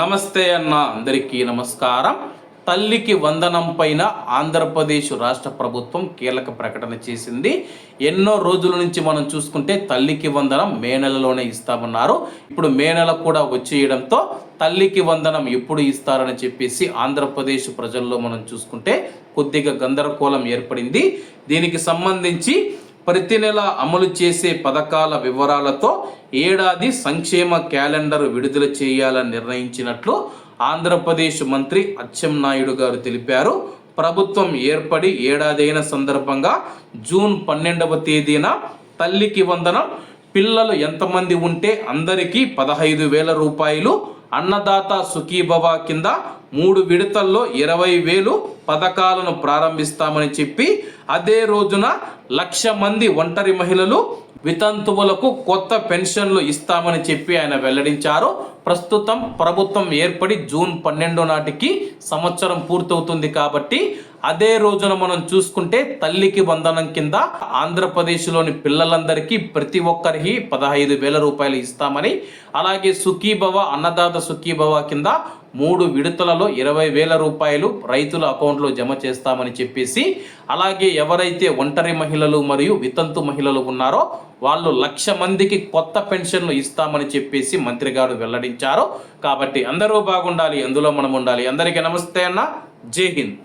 నమస్తే అన్న అందరికీ నమస్కారం. తల్లికి వందనం పైన ఆంధ్రప్రదేశ్ రాష్ట్ర ప్రభుత్వం కీలక ప్రకటన చేసింది. ఎన్నో రోజుల నుంచి మనం చూసుకుంటే తల్లికి వందనం మే నెలలోనే ఇస్తామన్నారు. ఇప్పుడు మే నెల కూడా వచ్చేయడంతో తల్లికి వందనం ఎప్పుడు ఇస్తారని చెప్పేసి ఆంధ్రప్రదేశ్ ప్రజల్లో మనం చూసుకుంటే కొద్దిగా గందరగోళం ఏర్పడింది. దీనికి సంబంధించి ప్రతి నెల అమలు చేసే పథకాల వివరాలతో ఏడాది సంక్షేమ క్యాలెండర్ విడుదల చేయాలని నిర్ణయించినట్లు ఆంధ్రప్రదేశ్ మంత్రి అచ్చెన్నాయుడు గారు తెలిపారు. ప్రభుత్వం ఏర్పడి ఏడాదైన సందర్భంగా జూన్ పన్నెండవ తేదీన తల్లికి వందనం పిల్లలు ఎంతమంది ఉంటే అందరికీ పదహైదు వేల రూపాయలు అన్నదాత సుఖీభవ కింద మూడు విడతల్లో ఇరవై వేలు పథకాలను ప్రారంభిస్తామని చెప్పి అదే రోజున లక్ష మంది ఒంటరి మహిళలు వితంతువులకు కొత్త పెన్షన్లు ఇస్తామని చెప్పి ఆయన వెల్లడించారు. ప్రస్తుతం ప్రభుత్వం ఏర్పడి జూన్ పన్నెండో నాటికి సంవత్సరం పూర్తవుతుంది కాబట్టి అదే రోజున మనం చూసుకుంటే తల్లికి వందనం కింద ఆంధ్రప్రదేశ్లోని పిల్లలందరికీ ప్రతి ఒక్కరికి పదహైదు వేల రూపాయలు ఇస్తామని అలాగే సుఖీభవ అన్నదాత సుఖీభవ కింద మూడు విడతలలో ఇరవై వేల రూపాయలు రైతుల అకౌంట్లో జమ చేస్తామని చెప్పేసి అలాగే ఎవరైతే ఒంటరి మహిళలు మరియు వితంతు మహిళలు ఉన్నారో వాళ్ళు లక్ష మందికి కొత్త పెన్షన్లు ఇస్తామని చెప్పేసి మంత్రి గారు వెల్లడించారు. కాబట్టి అందరూ బాగుండాలి అందులో మనం ఉండాలి. అందరికీ నమస్తే అన్న. జై హింద్.